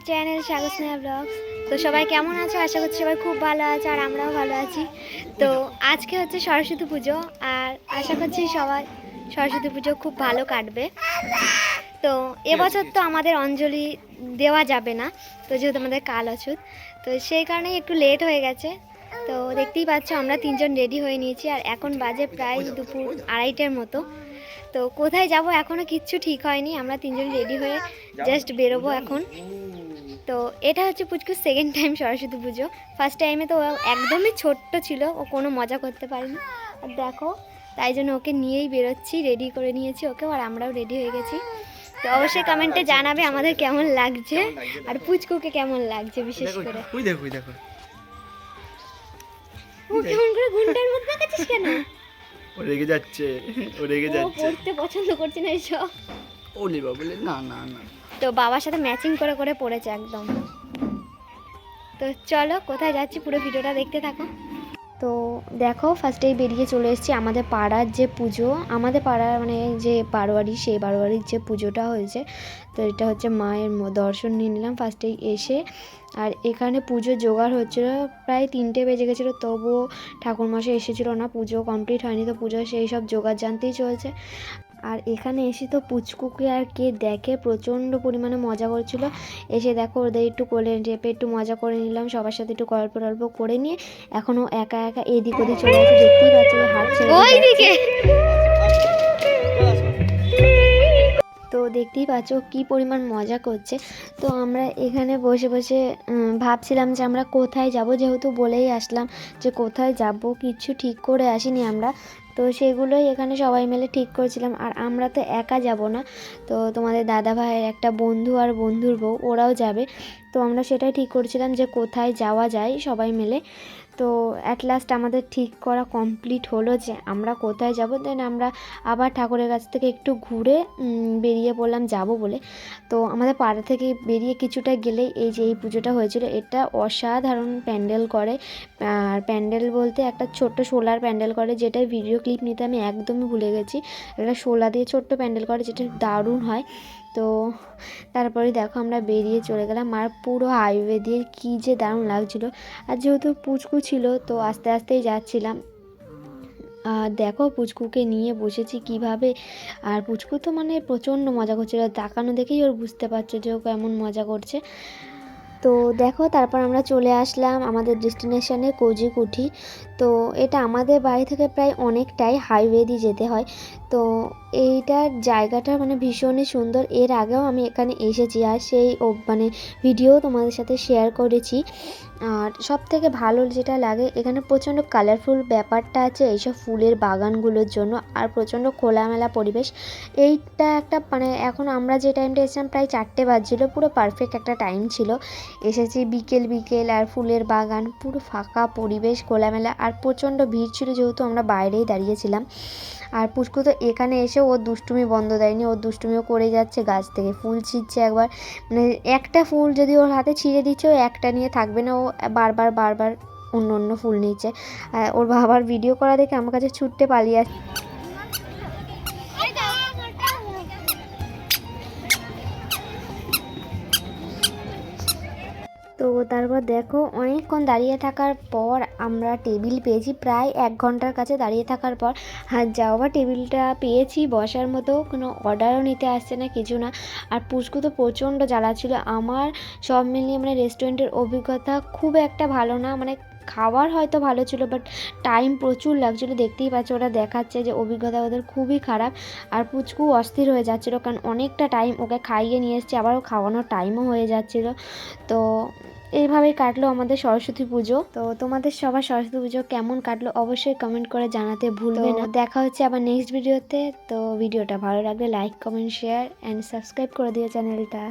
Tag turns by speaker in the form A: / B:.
A: Our channel Sneha blogs. তো সবাই কেমন আছো? আশা করছি সবাই খুব ভালো আছে আর আমরাও ভালো আছি। তো আজকে হচ্ছে সরস্বতী পুজো আর আশা করছি সবাই সরস্বতী পুজো খুব ভালো কাটবে। তো এবছর তো আমাদের অঞ্জলি দেওয়া যাবে না তো যেহেতু আমাদের কাল অছুত তো সেই কারণেই একটু লেট হয়ে গেছে। তো দেখতেই পাচ্ছ আমরা তিনজন রেডি হয়ে নিয়েছি আর এখন বাজে প্রায় দুপুর আড়াইটের মতো। তো কোথায় যাব এখনও কিচ্ছু ঠিক হয়নি আমরা তিনজন রেডি হয়ে জাস্ট বেরোবো এখন। তো এটা হচ্ছে পুচকুর সেকেন্ড টাইম সরস্বতী পুজো। ফার্স্ট টাইমে তো একদমই ছোট্ট ছিল ও কোনো মজা করতে পারেনি। আর দেখো তাই জন্য ওকে নিয়েই বেরোচ্ছি রেডি করে নিয়েছি ওকে আর আমরাও রেডি হয়ে গেছি। তো অবশ্যই কমেন্টে জানাবে আমাদের কেমন লাগছে আর পুচকুকে কেমন লাগছে বিশেষ করে।
B: ওই দেখো ওই দেখো।
A: ও কেমন করে ঘুমটার মধ্যে দেখাচ্ছিস কেন?
B: ও রেগে যাচ্ছে ও রেগে
A: ও
B: যাচ্ছে।
A: পড়তে পছন্দ করছে না এসব।
B: ওলে বাবুলে না না না।
A: তো বাবার সাথে ম্যাচিং করে করে পড়েছে একদম। তো চলো, কোথায় যাচ্ছি পুরো ভিডিওটা দেখতে থাকো। তো দেখো ফার্স্টেই বেরিয়ে চলে এসেছি আমাদের পাড়ার যে পুজো। আমাদের পাড়ার মানে যে বারোয়ারি, সেই বারোয়ারির যে পুজোটা হয়েছে, তো এটা হচ্ছে মায়ের দর্শন নিয়ে নিলাম ফার্স্টেই এসে। আর এখানে পুজো জোগাড় হচ্ছিল, প্রায় তিনটে বেজে গেছিল, তবুও ঠাকুরমশাই এসেছিল না, পুজো কমপ্লিট হয়নি, তো পুজো সেই সব জোগাড় জানতেই চলছে। আর এখানে এসে তো পুচকুকে আর কে দেখে প্রচণ্ড পরিমাণে মজা করছিল। এসে দেখো ওদের একটু কোলে চেপে একটু মজা করে নিলাম সবার সাথে একটু গল্প টল্প করে নিয়ে। এখনও একা একা এদিক ওদিক চলে গেছে দেখতেই পাচ্ছি হাত ছেড়ে ওইদিকে। তো দেখতেই পাচ্ছ কী পরিমাণ মজা করছে। তো আমরা এখানে বসে বসে ভাবছিলাম যে আমরা কোথায় যাব যেহেতু বলেই আসলাম যে কোথায় যাব কিছু ঠিক করে আসিনি আমরা। তো সেগুলোই এখানে সবাই মিলে ঠিক করেছিলাম। আর আমরা তো একা যাব না। তো তোমাদের দাদা ভাইয়ের একটা বন্ধু আর বন্ধুর বউ, ওরাও যাবে। তো আমরা সেটাই ঠিক করছিলাম যে কোথায় যাওয়া যায় সবাই মিলে। তো অ্যাট লাস্ট আমাদের ঠিক করা কমপ্লিট হলো যে আমরা কোথায় যাব দেন আমরা আবার ঠাকুরের কাছ থেকে একটু ঘুরে বেরিয়ে পড়লাম যাব বলে। তো আমাদের পাড়া থেকে বেরিয়ে কিছুটা গেলেই এই যে এই পুজোটা হয়েছিল, এটা অসাধারণ প্যান্ডেল করে। আর প্যান্ডেল বলতে একটা ছোট্ট সোলার প্যান্ডেল করে, যেটার ভিডিও ক্লিপ নিতে আমি একদমই ভুলে গেছি। একটা সোলা দিয়ে ছোট্ট প্যান্ডেল করে, যেটা দারুণ হয়। তো তারপরে দেখো আমরা বেরিয়ে চলে গেলাম। আর পুরো হাইওয়ে দিয়ে কী যে দারুণ লাগছিল। আর যেহেতু পুচকু ছিল, তো আস্তে আস্তেই যাচ্ছিলাম। দেখো পুচকুকে নিয়ে বসেছি কীভাবে। আর পুচকু তো মানে প্রচণ্ড মজা করছিল। তাকানো দেখেই ওর বুঝতে পারছে যে ও কেমন মজা করছে। তো দেখো, তারপর আমরা চলে আসলাম আমাদের ডেস্টিনেশনে কোজিকুঠি। তো এটা আমাদের বাড়ি থেকে প্রায় অনেকটাই হাইওয়ে দিয়ে যেতে হয়। তো এইটার জায়গাটা মানে ভীষণই সুন্দর। এর আগেও আমি এখানে এসেছি আর সেই মানে ভিডিও তোমাদের সাথে শেয়ার করেছি। আর সব থেকে ভালো যেটা লাগে, এখানে প্রচণ্ড কালারফুল ব্যাপারটা আছে এইসব ফুলের বাগানগুলোর জন্য আর প্রচণ্ড খোলামেলা পরিবেশ। এইটা একটা মানে এখন আমরা যে টাইমটা এসেছিলাম প্রায় চারটে বাজছিল, পুরো পারফেক্ট একটা টাইম ছিল। এসেছি বিকেল বিকেল আর ফুলের বাগান, পুরো ফাঁকা পরিবেশ, খোলামেলা আর প্রচণ্ড ভিড় ছিল যেহেতু আমরা বাইরেই দাঁড়িয়েছিলাম। আর পুচকু তো এখানে এসে ওর দুষ্টুমি বন্ধ দেয়নি, ওর দুষ্টুমিও করে যাচ্ছে গাছ থেকে, ফুল ছিঁড়ছে একবার। মানে একটা ফুল যদি ওর হাতে ছিঁড়ে দিচ্ছে, ও একটা নিয়ে থাকবে না, ও বারবার বারবার অন্য অন্য ফুল নিচ্ছে। ওর বাবার ভিডিও করা দেখে আমার কাছে ছুটতে পালিয়ে আসে। তো তারপর দেখো, অনেকক্ষণ দাঁড়িয়ে থাকার পর আমরা টেবিল পেয়েছি। প্রায় এক ঘণ্টার কাছে দাঁড়িয়ে থাকার পর আর যাও বা টেবিলটা পেয়েছি। বসার মতো কোনো অর্ডারও নিতে আসছে না, কিছু না। আর পুচকু তো প্রচণ্ড জ্বালা ছিল আমার সব মিলিয়ে মানে রেস্টুরেন্টের অভিজ্ঞতা খুব একটা ভালো না। মানে খাবার হয়তো ভালো ছিল বাট টাইম প্রচুর লাগছিল। দেখতেই পাচ্ছ, ওরা দেখাচ্ছে যে অভিজ্ঞতা ওদের খুবই খারাপ। আর পুচকু অস্থির হয়ে যাচ্ছিল, কারণ অনেকটা টাইম ওকে খাইয়ে নিয়ে এসছে। আবারও খাওয়ানোর টাইমও হয়ে যাচ্ছিল। তো এইভাবেই কাটলো আমাদের সরস্বতী পুজো। তো তোমাদের সবার সরস্বতী পুজো কেমন কাটলো অবশ্যই কমেন্ট করে জানাতে ভুলবে না। দেখা হচ্ছে আবার নেক্সট ভিডিওতে তো। ভিডিওটা ভালো লাগলে like comment share and subscribe করে দিও চ্যানেলটা